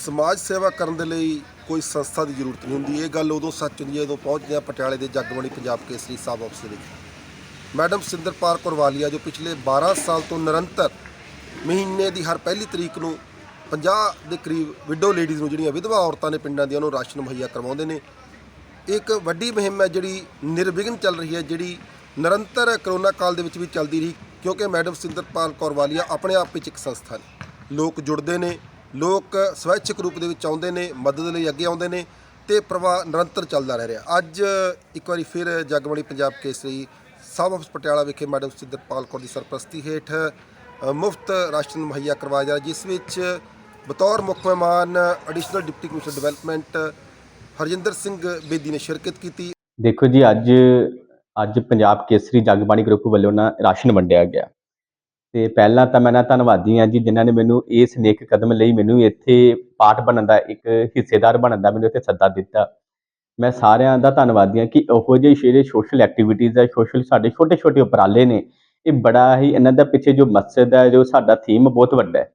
ਸਮਾਜ ਸੇਵਾ ਕਰਨ ਦੇ ਲਈ ਕੋਈ ਸੰਸਥਾ ਦੀ ਜ਼ਰੂਰਤ ਨਹੀਂ ਹੁੰਦੀ। ਇਹ ਗੱਲ ਉਦੋਂ ਸੱਚ ਹੁੰਦੀ ਹੈ ਜਦੋਂ ਪਹੁੰਚਦੇ ਆ ਪਟਿਆਲੇ ਦੇ ਜਗਬਣੀ ਪੰਜਾਬ ਕੇਸਰੀ ਸਾਹਿਬ ਆਫਿਸ ਦੇ ਵਿੱਚ। ਮੈਡਮ ਸਿੰਦਰਪਾਲ ਕੁਰਵਾਲੀਆ ਜੋ ਪਿਛਲੇ 12 ਸਾਲ ਤੋਂ ਨਿਰੰਤਰ ਮਹੀਨੇ ਦੀ ਹਰ ਪਹਿਲੀ ਤਰੀਕ ਨੂੰ 50 ਦੇ ਕਰੀਬ ਵਿਡੋ ਲੇਡੀਜ਼ ਨੂੰ ਜਿਹੜੀਆਂ ਵਿਧਵਾ ਔਰਤਾਂ ਨੇ ਪਿੰਡਾਂ ਦੀਆਂ, ਉਹਨੂੰ ਰਾਸ਼ਨ ਮੁਹੱਈਆ ਕਰਵਾਉਂਦੇ ਨੇ। ਇੱਕ ਵੱਡੀ ਮੁਹਿੰਮ ਹੈ ਜਿਹੜੀ ਨਿਰਵਿਘਨ ਚੱਲ ਰਹੀ ਹੈ, ਜਿਹੜੀ ਨਿਰੰਤਰ ਕਰੋਨਾ ਕਾਲ ਦੇ ਵਿੱਚ ਵੀ ਚੱਲਦੀ ਰਹੀ, ਕਿਉਂਕਿ ਮੈਡਮ ਸਿੰਦਰਪਾਲ ਕੌਰ ਵਾਲੀਆ ਆਪਣੇ ਆਪ ਵਿੱਚ ਇੱਕ ਸੰਸਥਾ ਨੇ। ਲੋਕ ਜੁੜਦੇ ਨੇ ਲੋਕ ਸਵੈਚਿਕ ਰੂਪ ਦੇ ਵਿੱਚ ਆਉਂਦੇ ਨੇ, ਮਦਦ ਲਈ ਅੱਗੇ ਆਉਂਦੇ ਨੇ ਤੇ ਪ੍ਰਵਾਹ ਨਿਰੰਤਰ ਚੱਲਦਾ ਰਹਿ ਰਿਹਾ। ਅੱਜ ਇੱਕ ਵਾਰੀ ਫਿਰ ਜਗਬਣੀ ਪੰਜਾਬ ਕੇਸਰੀ ਸਬ ਆਫਿਸ ਪਟਿਆਲਾ ਵਿਖੇ ਮੈਡਮ ਸਿੰਦਰਪਾਲ ਕੌਰ ਦੀ ਸਰਪ੍ਰਸਤੀ ਹੇਠ ਮੁਫਤ ਰਾਸ਼ਨ ਮੁਹੱਈਆ ਕਰਵਾਇਆ ਜਾ ਰਿਹਾ, ਜਿਸ ਵਿੱਚ ਬਤੌਰ ਮੁੱਖ ਮਹਿਮਾਨ additional deputy commissioner development Harjinder Singh Bedi ਨੇ ਸ਼ਿਰਕਤ ਕੀਤੀ। ਦੇਖੋ ਜੀ, ਅੱਜ ਅੱਜ ਪੰਜਾਬ ਕੇਸਰੀ ਜਗਬਾਣੀ ਗਰੁੱਪ ਵੱਲੋਂ ਨਾ ਰਾਸ਼ਨ ਵੰਡਿਆ ਗਿਆ। ਤੇ ਪਹਿਲਾਂ ਤਾਂ ਮੈਂ ਨਾ ਧੰਨਵਾਦੀ ਹਾਂ ਜੀ ਜਿਨ੍ਹਾਂ ਨੇ ਮੈਨੂੰ ਇਸ ਨੇਕ ਕਦਮ ਲਈ ਮੈਨੂੰ ਇੱਥੇ ਪਾਠ ਬਣਨ ਦਾ ਇੱਕ ਹਿੱਸੇਦਾਰ ਬਣਨ ਦਾ ਮੈਨੂੰ ਇੱਥੇ ਸੱਦਾ ਦਿੱਤਾ। ਮੈਂ ਸਾਰਿਆਂ ਦਾ ਧੰਨਵਾਦੀ ਹਾਂ ਕਿ ਉਹੋ ਜਿਹੇ ਜਿਹੜੇ ਸੋਸ਼ਲ ਐਕਟੀਵਿਟੀਜ਼ ਹੈ ਸੋਸ਼ਲ ਸਾਡੇ ਛੋਟੇ ਛੋਟੇ ਉਪਰਾਲੇ ਨੇ, ਇਹ ਬੜਾ ਹੀ ਇਹਨਾਂ ਦਾ ਪਿੱਛੇ ਜੋ ਮਕਸਦ ਹੈ, ਜੋ ਸਾਡਾ ਥੀਮ ਬਹੁਤ ਵੱਡਾ ਹੈ।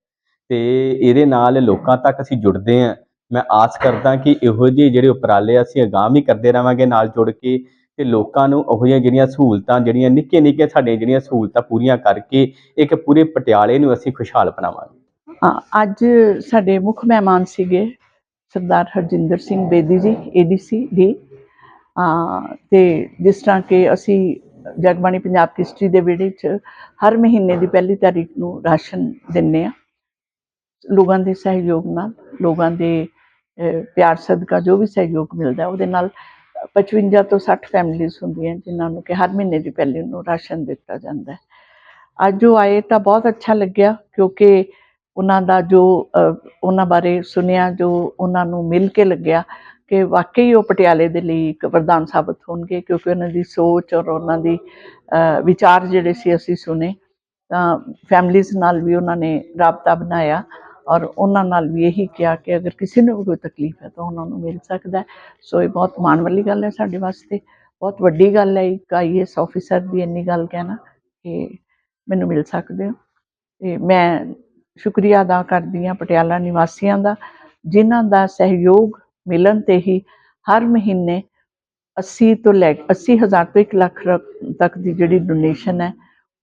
ਤੇ ਇਹਦੇ ਨਾਲ ਲੋਕਾਂ ਤੱਕ ਅਸੀਂ ਜੁੜਦੇ ਹਾਂ। ਮੈਂ ਆਸ ਕਰਦਾ ਕਿ ਇਹੋ ਜਿਹੇ ਜਿਹੜੇ ਉਪਰਾਲੇ ਅਸੀਂ ਅਗਾਂਹ ਵੀ ਕਰਦੇ ਰਵਾਂਗੇ ਨਾਲ ਜੁੜ ਕੇ ਤੇ ਲੋਕਾਂ ਨੂੰ ਉਹੋ ਜਿਹੜੀਆਂ ਸਹੂਲਤਾਂ, ਜਿਹੜੀਆਂ ਨਿੱਕੇ ਨਿੱਕੇ ਸਾਡੇ ਜਿਹੜੀਆਂ ਸਹੂਲਤਾਂ ਪੂਰੀਆਂ ਕਰਕੇ ਇੱਕ ਪੂਰੇ ਪਟਿਆਲੇ ਨੂੰ ਅਸੀਂ ਖੁਸ਼ਹਾਲ ਬਣਾਵਾਂਗੇ। ਅੱਜ ਸਾਡੇ ਮੁੱਖ ਮਹਿਮਾਨ ਸੀਗੇ ਸਰਦਾਰ ਹਰਜਿੰਦਰ ਸਿੰਘ ਬੇਦੀ ਜੀ ਏਡੀਸੀ ਦੀ। ਤੇ ਜਿਸ ਤਰ੍ਹਾਂ ਕਿ ਅਸੀਂ ਜਗਬਾਣੀ ਪੰਜਾਬ ਹਿਸਟਰੀ ਦੇ ਵਿਹੜੇ 'ਚ ਹਰ ਮਹੀਨੇ ਦੀ ਪਹਿਲੀ ਤਾਰੀਖ ਨੂੰ ਰਾਸ਼ਨ ਦਿੰਨੇ ਆ। ਲੋਕਾਂ ਦੇ ਸਹਿਯੋਗ ਨਾਲ, ਲੋਕਾਂ ਦੇ ਪਿਆਰ ਸਦਕਾ ਜੋ ਵੀ ਸਹਿਯੋਗ ਮਿਲਦਾ ਉਹਦੇ ਨਾਲ 55 ਤੋਂ 60 ਫੈਮਿਲੀਆਂ ਹੁੰਦੀਆਂ ਜਿਨ੍ਹਾਂ ਨੂੰ ਕਿ ਹਰ ਮਹੀਨੇ ਦੀ ਪਹਿਲੀ ਨੂੰ ਰਾਸ਼ਨ ਦਿੱਤਾ ਜਾਂਦਾ ਹੈ। ਅੱਜ ਉਹ ਆਏ ਤਾਂ ਬਹੁਤ ਅੱਛਾ ਲੱਗਿਆ ਕਿਉਂਕਿ ਉਹਨਾਂ ਦਾ ਜੋ ਉਹਨਾਂ ਬਾਰੇ ਸੁਣਿਆ, ਜੋ ਉਹਨਾਂ ਨੂੰ ਮਿਲ ਕੇ ਲੱਗਿਆ ਕਿ ਵਾਕਈ ਉਹ ਪਟਿਆਲੇ ਦੇ ਲਈ ਇੱਕ ਵਰਦਾਨ ਸਾਬਤ ਹੋਣਗੇ ਕਿਉਂਕਿ ਉਹਨਾਂ ਦੀ ਸੋਚ ਔਰ ਉਹਨਾਂ ਦੀ ਵਿਚਾਰ ਜਿਹੜੇ ਸੀ ਅਸੀਂ ਸੁਨੇ ਤਾਂ ਫੈਮਲੀਜ਼ ਨਾਲ ਵੀ ਉਹਨਾਂ ਨੇ ਰਾਬਤਾ ਬਣਾਇਆ। ਔਰ ਉਹਨਾਂ ਨਾਲ ਵੀ ਇਹੀ ਕਿਹਾ ਕਿ ਅਗਰ ਕਿਸੇ ਨੂੰ ਵੀ ਕੋਈ ਤਕਲੀਫ ਹੈ ਤਾਂ ਉਹਨਾਂ ਨੂੰ ਮਿਲ ਸਕਦਾ ਸੋ ਇਹ ਬਹੁਤ ਮਾਣ ਵਾਲੀ ਗੱਲ ਹੈ ਸਾਡੇ ਵਾਸਤੇ। ਬਹੁਤ ਵੱਡੀ ਗੱਲ ਹੈ ਇੱਕ ਆਈਐਸ ਆਫੀਸਰ ਦੀ ਇੰਨੀ ਗੱਲ ਕਹਿਣਾ ਕਿ ਮੈਨੂੰ ਮਿਲ ਸਕਦੇ ਹੋ। ਤੇ ਮੈਂ ਸ਼ੁਕਰੀਆ ਅਦਾ ਕਰਦੀ ਹਾਂ ਪਟਿਆਲਾ ਨਿਵਾਸੀਆਂ ਦਾ, ਜਿਨ੍ਹਾਂ ਦਾ ਸਹਿਯੋਗ ਮਿਲਣ ਤੇ ਹੀ ਹਰ ਮਹੀਨੇ 80 ਤੋਂ ਲੈ ਕੇ 80 ਹਜ਼ਾਰ ਤੋਂ 1 ਲੱਖ ਰ- ਤੱਕ ਦੀ ਜਿਹੜੀ ਡੋਨੇਸ਼ਨ ਹੈ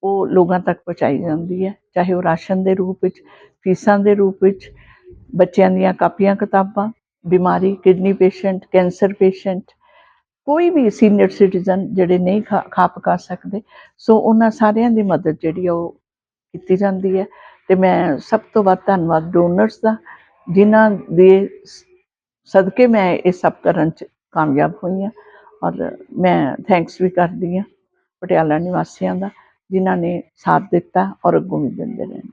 ਉਹ ਲੋਕਾਂ ਤੱਕ ਪਹੁੰਚਾਈ ਜਾਂਦੀ ਹੈ। ਚਾਹੇ ਉਹ ਰਾਸ਼ਨ ਦੇ ਰੂਪ ਵਿੱਚ, ਫੀਸਾਂ ਦੇ ਰੂਪ ਵਿੱਚ, ਬੱਚਿਆਂ ਦੀਆਂ ਕਾਪੀਆਂ, ਕਿਤਾਬਾਂ, ਬਿਮਾਰੀ, ਕਿਡਨੀ ਪੇਸ਼ੈਂਟ, ਕੈਂਸਰ ਪੇਸ਼ੈਂਟ, ਕੋਈ ਵੀ ਸੀਨੀਅਰ ਸਿਟੀਜ਼ਨ ਜਿਹੜੇ ਨਹੀਂ ਖਾ ਖਾ ਪਕਾ ਸਕਦੇ, ਸੋ ਉਹਨਾਂ ਸਾਰਿਆਂ ਦੀ ਮਦਦ ਜਿਹੜੀ ਆ ਉਹ ਕੀਤੀ ਜਾਂਦੀ ਹੈ। ਤੇ ਮੈਂ ਸਭ ਤੋਂ ਵੱਧ ਧੰਨਵਾਦ ਡੋਨਰਸ ਦਾ, ਜਿਨ੍ਹਾਂ ਦੇ ਸਦਕੇ ਮੈਂ ਇਹ ਸਭ ਕਰਨ ਚ ਕਾਮਯਾਬ ਹੋਈ ਹਾਂ। ਔਰ ਮੈਂ ਥੈਂਕਸ ਵੀ ਕਰਦੀ ਹਾਂ ਪਟਿਆਲਾ ਨਿਵਾਸੀਆਂ ਦਾ। ਜਿਨ੍ਹਾਂ ਨੇ ਸਾਥ ਦਿੱਤਾ ਔਰ ਅੱਗੋਂ ਵੀ ਦਿੰਦੇ ਰਹਿਣ